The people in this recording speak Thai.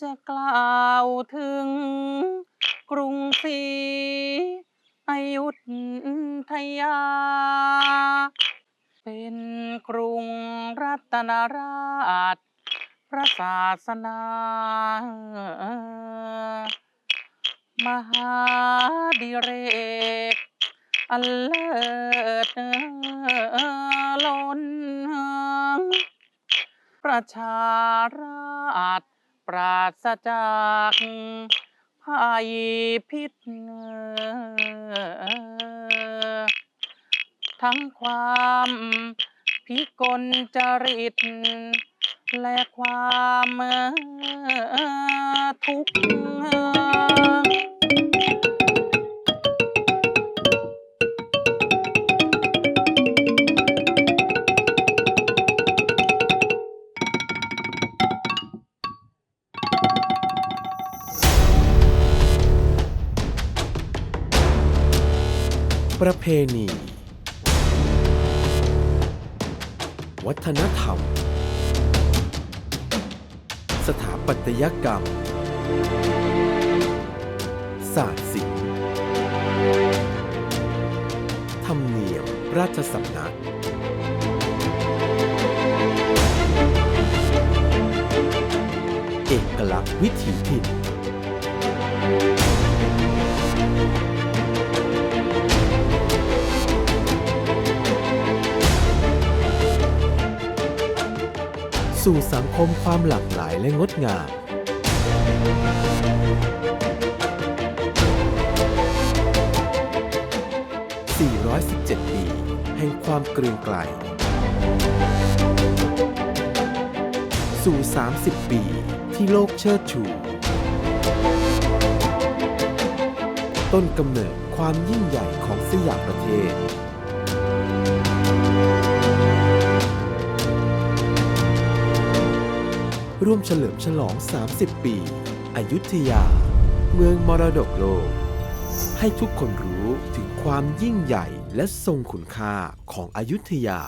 จะกล่าวถึงกรุงศรีอยุธยา เป็นกรุงรัตนราช พระศาสนา มหาดิเรก อันเลิศล้นประชาราชปราศจากภัยพิษทั้งความพิกลจริต และความทุกข์ ประเพณี วัฒนธรรม สถาปัตยกรรม ศาสตร์ศิลป์ธรรมเนียมราชสำนัก เอกลักษณ์วิถีถิ่น สู่สังคมความหลากหลายและงดงาม 417 ปี แห่งความเกรียงไกรสู่ 30 ปีที่โลกเชิดชู ต้นกำเนิดความยิ่งใหญ่ของสยามประเทศ ร่วมเฉลิมฉลอง 30 ปี อยุธยา เมืองมรดกโลก ให้ทุกคนรู้ถึงความยิ่งใหญ่และทรงคุณค่าของอยุธยา